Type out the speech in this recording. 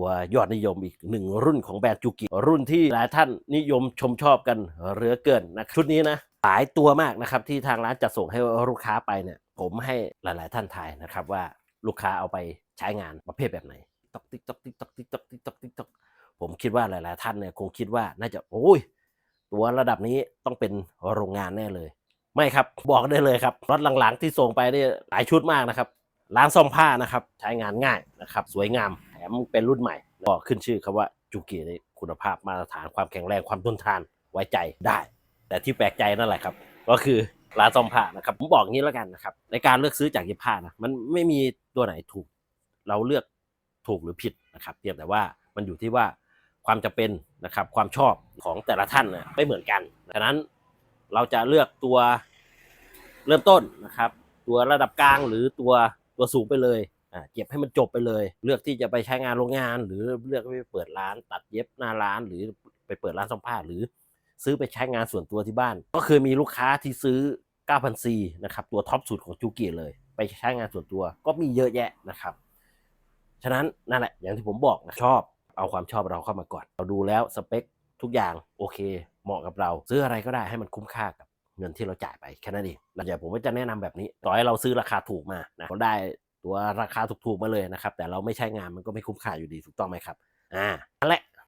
ตัวยอดนิยมอีกหนึ่งรุ่นของแบรนด์จูกิ รุ่นที่หลายท่านนิยมชมชอบกันเหลือเกินนะชุดนี้นะหลายตัวมากนะครับที่ทางร้านจัดส่งให้ลูกค้าไปเนี่ย ผมให้หลาย ๆ ท่านทายนะครับว่าลูกค้าเอาไปใช้งานประเภทแบบไหนตอกติ๊กตอกติ๊กตอกติ๊กตอกติ๊กตอกติ๊กตอกผมคิดว่าหลาย ๆ ท่านเนี่ยคงคิดว่าน่าจะโอ้ยตัวระดับนี้ต้องเป็นโรงงานแน่เลย ไม่ครับบอกได้เลยครับรถหลัง ๆ ที่ส่งไปนี่หลายชุดมากนะครับร้านซ่อมผ้านะครับ ใช้งานง่ายนะครับ สวยงามแถ มเป็นรุ่นใหม่ ก็ขึ้นชื่อคำว่าจูเกียคุณภาพมาตรฐานความแข็งแรงความทนทานไว้ใจได้ แต่ที่แปลกใจนั่นแหละครับ ก็คือร้านซ่อมผ้านะครับผมบอกงี้แล้วกันนะครับ ในการเลือกซื้อจากเย็บผ้านะมันไม่มีตัวไหนถูก เราเลือกถูกหรือผิดนะครับเพียงแต่ว่ามันอยู่ที่ว่าความจำเป็นนะครับความชอบของแต่ละท่านนี่ยไม่เหมือนกันดังนั้นเราจะเลือกตัวเริ่มต้นนะครับ ตัวระดับกลางหรือตัวตัวสูงไปเลย เก็บให้มันจบไปเลย เลือกที่จะไปใช้งานโรงงาน หรือเลือกไปเปิดร้าน ตัดเย็บหน้าร้านหรือไปเปิดร้านซ่อมผ้าหรือซื้อไปใช้งานส่วนตัวที่บ้าน ก็คือมีลูกค้าที่ซื้อ 9,000ซีนะครับตัวท็อปสุดของจูเกิเลย ไปใช้งานส่วนตัวก็มีเยอะแยะนะครับ ฉะนั้นนั่นแหละอย่างที่ผมบอกนะชอบเอาความชอบเราเข้ามาก่อน เราดูแล้วสเปคทุกอย่างโอเค เหมาะกับเรา ซื้ออะไรก็ได้ให้มันคุ้มค่ากับเงินที่เราจ่ายไปแค่นั้นเองแล้วเดี๋ยวผมก็จะแนะนำแบบนี้ ต่อให้เราซื้อราคาถูกมานะเราได้ ตัวราคาถูกๆมาเลยนะครับ แต่เราไม่ใช้งานมันก็ไม่คุ้มค่าอยู่ดีถูกต้องไหมครับ อ่านั่นแหละ